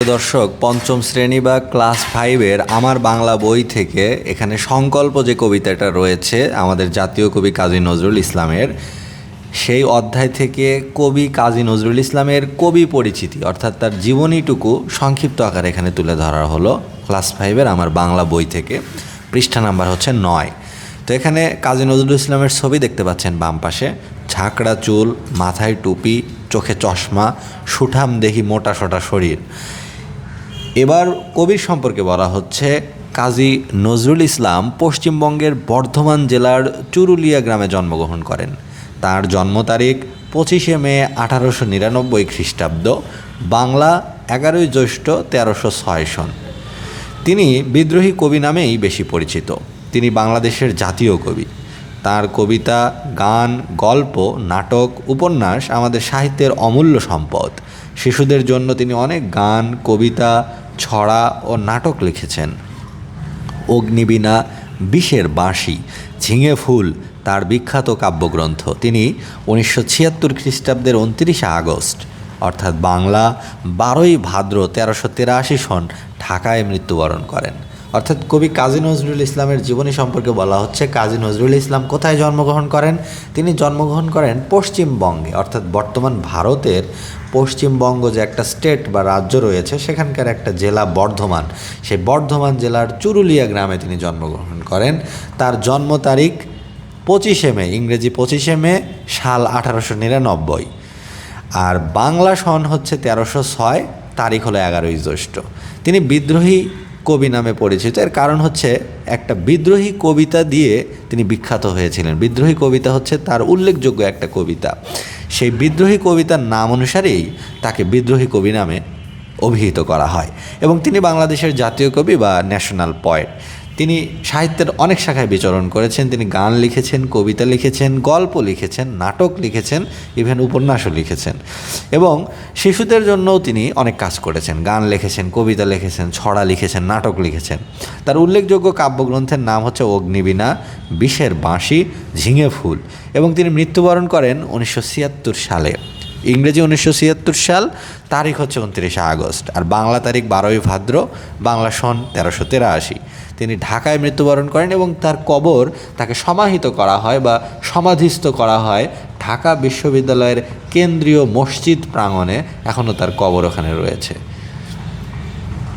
দর্শক, পঞ্চম শ্রেণি বা ক্লাস ফাইভের আমার বাংলা বই থেকে এখানে সংকল্প যে কবিতাটা রয়েছে, আমাদের জাতীয় কবি কাজী নজরুল ইসলামের, সেই অধ্যায় থেকে কবি কাজী নজরুল ইসলামের কবি পরিচিতি, অর্থাৎ তার জীবনীটুকু সংক্ষিপ্ত আকারে এখানে তুলে ধরা হলো ক্লাস ফাইভের আমার বাংলা বই থেকে। পৃষ্ঠা নাম্বার হচ্ছে নয়। তো এখানে কাজী নজরুল ইসলামের ছবি দেখতে পাচ্ছেন বাম পাশে। ঝাঁকড়া চুল, মাথায় টুপি, চোখে চশমা, সুঠাম দেহি মোটা সোটা শরীর। এবার কবির সম্পর্কে বলা হচ্ছে, কাজী নজরুল ইসলাম পশ্চিমবঙ্গের বর্ধমান জেলার চুরুলিয়া গ্রামে জন্মগ্রহণ করেন। তার জন্ম তারিখ পঁচিশে মে আঠারোশো নিরানব্বই খ্রিস্টাব্দ, বাংলা এগারোই জ্যৈষ্ঠ তেরোশো ছয় সন। তিনি বিদ্রোহী কবি নামেই বেশি পরিচিত। তিনি বাংলাদেশের জাতীয় কবি। তার কবিতা, গান, গল্প, নাটক, উপন্যাস আমাদের সাহিত্যের অমূল্য সম্পদ। শিশুদের জন্য তিনি অনেক গান, কবিতা ছড়া ও নাটক লিখেছেন। অগ্নিবীণা বিষের বাঁশি, ঝিঙে ফুল, তার বিখ্যাত কাব্যগ্রন্থ। তিনি উনিশশো ছিয়াত্তর খ্রিস্টাব্দের উনত্রিশে আগস্ট, অর্থাৎ বাংলা বারোই ভাদ্র তেরোশো তেরাশি সন ঢাকায় মৃত্যুবরণ করেন। অর্থাৎ কবি কাজী নজরুল ইসলামের জীবনী সম্পর্কে বলা হচ্ছে, কাজী নজরুল ইসলাম কোথায় জন্মগ্রহণ করেন? তিনি জন্মগ্রহণ করেন পশ্চিমবঙ্গে, অর্থাৎ বর্তমান ভারতের পশ্চিমবঙ্গ যে একটা স্টেট বা রাজ্য রয়েছে, সেখানকার একটা জেলা বর্ধমান। সেই বর্ধমান জেলার চুরুলিয়া গ্রামে তিনি জন্মগ্রহণ করেন। তার জন্ম তারিখ পঁচিশে মে, ইংরেজি পঁচিশে মে, সাল আঠারোশো নিরানব্বই। আর বাংলা সন হচ্ছে তেরোশো ছয়, তারিখ হলো এগারোই জ্যৈষ্ঠ। তিনি বিদ্রোহী কবি নামে পরিচিত। এর কারণ হচ্ছে একটা বিদ্রোহী কবিতা দিয়ে তিনি বিখ্যাত হয়েছিলেন। বিদ্রোহী কবিতা হচ্ছে তার উল্লেখযোগ্য একটা কবিতা। সেই বিদ্রোহী কবিতার নাম অনুসারেই তাকে বিদ্রোহী কবি নামে অভিহিত করা হয়। এবং তিনি বাংলাদেশের জাতীয় কবি বা ন্যাশনাল পয়েট। তিনি সাহিত্যের অনেক শাখায় বিচরণ করেছেন। তিনি গান লিখেছেন, কবিতা লিখেছেন, গল্প লিখেছেন, নাটক লিখেছেন, ইভেন উপন্যাসও লিখেছেন। এবং শিশুদের জন্যও তিনি অনেক কাজ করেছেন। গান লিখেছেন, কবিতা লিখেছেন, ছড়া লিখেছেন, নাটক লিখেছেন। তার উল্লেখযোগ্য কাব্যগ্রন্থের নাম হচ্ছে অগ্নিবীণা, বিষের বাঁশি, ঝিঙে ফুল। এবং তিনি মৃত্যুবরণ করেন উনিশশো ছিয়াত্তর সালে। ইংরেজি উনিশশো ছিয়াত্তর সাল, তারিখ হচ্ছে উনত্রিশে আগস্ট, আর বাংলা তারিখ বারোই ভাদ্র, বাংলা সন তেরোশো তেরাশি। তিনি ঢাকায় মৃত্যুবরণ করেন এবং তার কবর তাকে সমাহিত করা হয় বা সমাধিস্থ করা হয় ঢাকা বিশ্ববিদ্যালয়ের কেন্দ্রীয় মসজিদ প্রাঙ্গণে। এখনও তার কবর ওখানে রয়েছে।